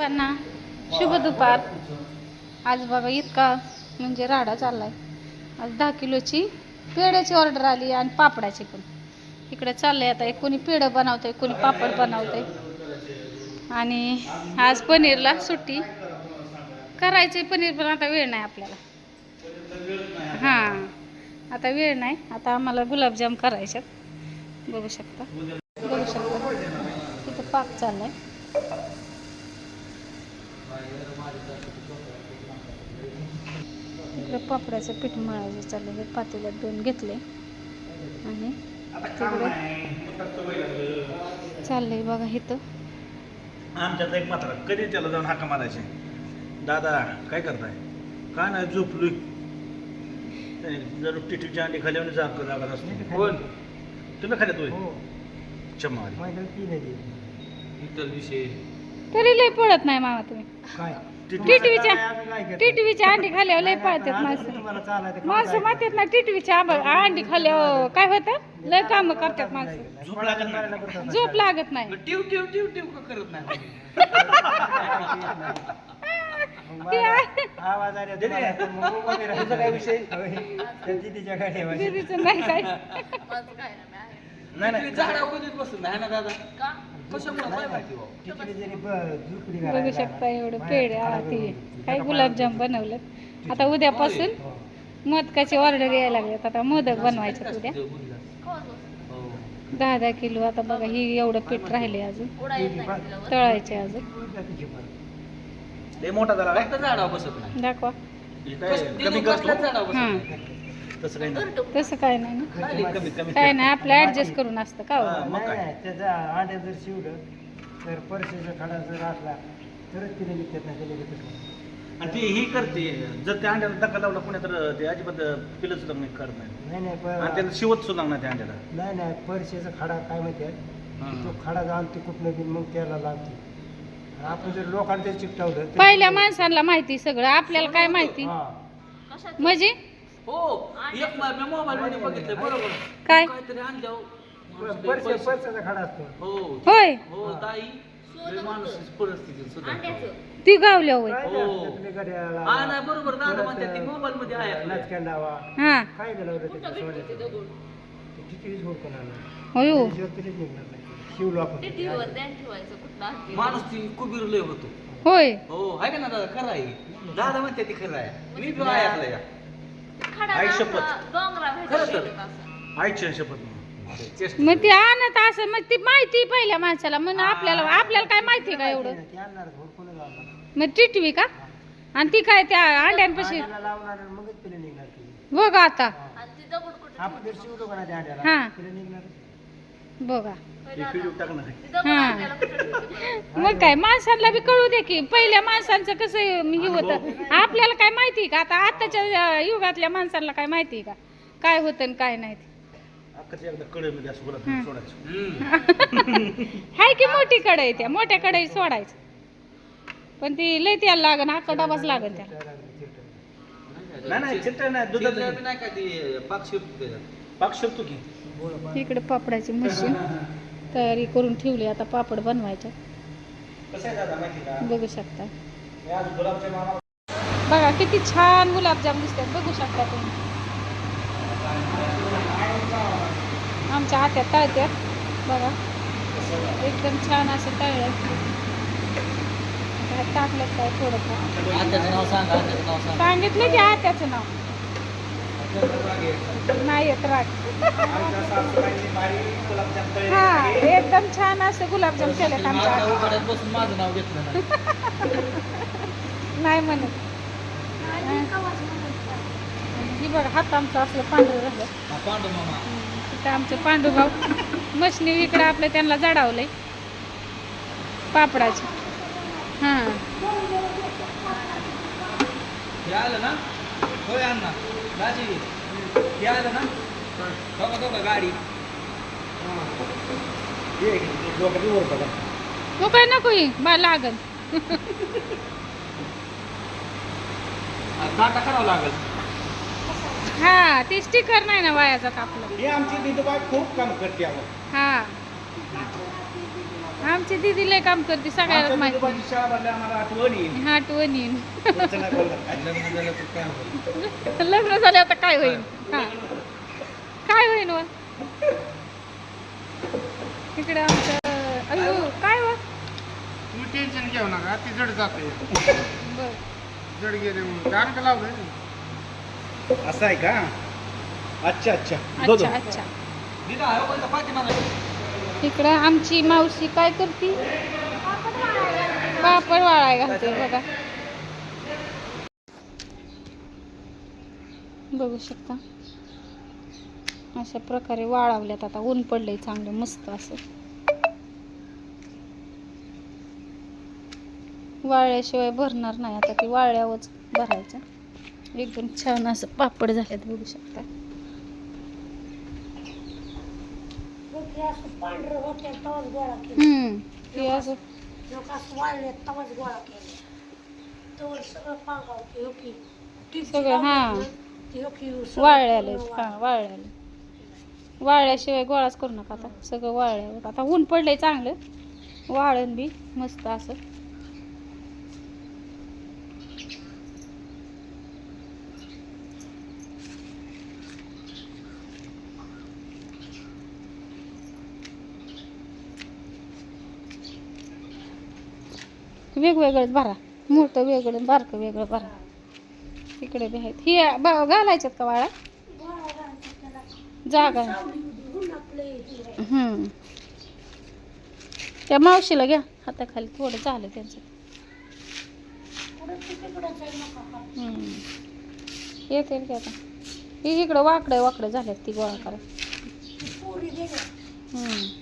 सर्वांना शुभ दुपार. आज बाबा इतका म्हणजे राडा चाललाय. आज दहा किलोची पेड्याची ऑर्डर आली आणि पापडाची पण. इकडे चाललंय आता एक कोणी पेढं बनवतंय कोणी पापड बनवतंय. आणि आज पनीरला सुट्टी. करायची पनीर पण आता वेळ नाही आपल्याला. हां आता वेळ नाही. आता आम्हाला गुलाबजाम करायच्यात. बघू शकता. बघू शकता. तिथं पाक चाललाय. इकडे पापडाचं पीठ मळायचं चाललं हे पातेल्यात दोन घेतले आणि तिकडे चाललंय बघा इथं. आमच्यात एक मात्र कधी त्याला जाऊन हाका मारायचे? दादा काय करताय? काय नाही झोपलोय? नाही, जर टिटीच्या अंडी खाल्यावर जाग जागत असते कोण? तुम्ही खाल्यात होय? क्षमा इतर विषय. तरी लय पळत नाही मामा तुम्ही. काय? टिटवीच्या टिटवीच्या अंडी खाल्यावर लय पळतात माणसं. माणसं मारतात ना टिटवीच्या आंब- अंडी खाल्यावर काय होतं? लय काम करतात माणसं. झोप लागत नाही. नाही टिव टिव टिव टिव करत काय नाही काय? नाही नाही. झाडा बसून नाही ना दादा? बघू शकता एवढं लागला. पेढे बाहेर ते काय. गुलाबजाम बनवलं आता उद्यापासून हो. मोदकाची ऑर्डर यायला लागल्यात आता मोदक बनवायचे उद्या हो. दहा दहा किलो आता बघा ही एवढं पीठ राहिले अजून तळायचे अजून दाखवा हे तसं काही नाही. तसं काय नाही ना? खाली कमी कमी काय नाही आपलं ऍडजस्ट करून असतं का हो? हा. मग नाही, काय? नाही, त्याचा आंड्या जर शिवलं तर परशीचा खडा जर असला तरच तिने नाही घेतच नाही. आणि ती ही करते. जर त्या अंड्याला धक्का लावला पुण्या तर ते अजिबात पिलं सुद्धा नाही करत नाही. नाही नाही आणि प- त्याला शिवत सुद्धा नाही त्या अंड्याला. नाही नाही परशीचा खडा काय माहिती आहे? तो खडा जाणते कुठनं बी मग त्याला लागते आपण जर लोकांना ते चिकटावलं तर- पहिल्या माणसांना माहिती सगळं. आपल्याला काय माहिती? हा. म्हणजे? हो एक मोबाईल मध्ये बघितलं बरोबर. काय? काहीतरी आणल्यावर खडा असतो. हो. होय. हो ताई लय माणूस परिस्थिती सुद्धा. ती गावल्या होय. काय हो. नाही आपल्या हा नाही बरोबर. म्हणतात ती मोबाईल मध्ये आहे आपल्या. नाचक्या लावा. हा. काय गेलं होतं त्याच्या सोन्याचं? ते कितीच गोड कोणाला होय हो. त्याशिवाय तरीच निघणार नाही. शिवलो आपण माणूस ती कुबीर लय होतो. होय. हो आहे का ना दादा? खरं आहे. दादा म्हणते ती खरं आहे. मी पण ऐकलं या. आई शपथ खरं तर. आईची शपथ चेष्टा. मग ती आणत असं मग ती माहिती पहिल्या माणसाला. म्हणून आपल्याला आपल्याला काय माहिती का एवढं? ते आणणार मग टिटवी का? आणि ती काय त्या अंड्यांपाशी? अंड्याला लावणार आणि मगच तिला निघणार ती. बघा आता. आपण जर शिवलो का ना त्या हा. अंड्याला तिला निघणार बघा. हा मग काय माणसांना बी कळू दे की पहिल्या माणसांचं कसं हे होतं. आपल्याला काय माहिती का? आता आताच्या युगातल्या माणसांना काय माहिती का? काय होतं आणि काय नाही ते. हं. हम्म. हाय की मोठी कढई त्या. मोठ्या कढई सोडायचं. पण ती लय त्याला लागन अख्खा डबाच लागन त्याला. नाही नाही चिट्टा नाही दुधात चिल्लर बी नाही का ती पाक शिरतो त्याच्यात? पाक शिरतो की. इकडे पापडाची मशीन. तयारी करून ठेवली आता पापड बनवायच्या बघू शकता. बघा किती छान गुलाबजाम दिसतात बघू शकता तुम्ही. आमच्या आत्या तळत्यात बघा. एकदम छान असं तळलं. टाकलं काय थोडंफार. सांगा सांगितलं की आत्याचं नाव. नाही येत राग. हा आहे. एकदम छान असे गुलाबजाम केलेत आमच्या बसून माझं नाव घेतलं नाही. नाही म्हणत. ही बघा हात आमचं असलं पांढरं राहिलं हा, पांडू मामा. तिथं आमचे पांडुभाऊ मशनी इकडं आपलं त्यांना जडावलंय. पापडाची. हां. हे आलं ना? होय अण्णा. दाजी हे आलं ना? बघा बघा गाडी. तो काय नको बा लागल. काटा करावं लागेल. हा ते स्टिकर नाही ना वाया जात आपलं ही आमची दिदूबाई खूप काम करते. हा. आमची दिदी लय काम करते सगळ्याला आमच्या माहिती. शाळा आम्हाला आठवण येईल. हा आठवण. लग्न झालं तर काय होईल? लग्न झाले आता काय होईल? हा. काय होईल व इकडे आमचं अयो काय व? तुम्ही टेन्शन घेऊ नका ती जड जाते. बर. जड गेले म्हणून. गाण का लावलं असं आहे का? अच्छा अच्छा. दो दो. अच्छा अच्छा. इकडं आमची मावशी काय करते? पापड वाळाय घालते बघा. बघू शकता. अशा प्रकारे वाळवल्यात. आता ऊन पडलंय चांगलं मस्त असं. वाळल्याशिवाय भरणार नाही. आता ते वाळल्यावरच भरायचं. एकदम छान असं पापड झाल्यात बघू शकता. हम्म ते असं. सगळं हा वाळल्याले हा. वाळल्याले वाळल्याशिवाय गोळाच करू नका आता. सगळं वाळल्या आता ऊन पडलंय चांगलं. वाळण बी मस्त असं. वेगवेगळंच भरा. मोठं वेगळं बारकं वेगळं भरा. इकडे बी आहेत. ही घालायच्यात का वाळा जागा. हम्म. त्या मावशीला घ्या. हाताखाली थोडं झालं त्यांचं. येते येतील की आता. ही इकडं वाकडं वाकडं झाल्यात ती गोळा करा हम्म.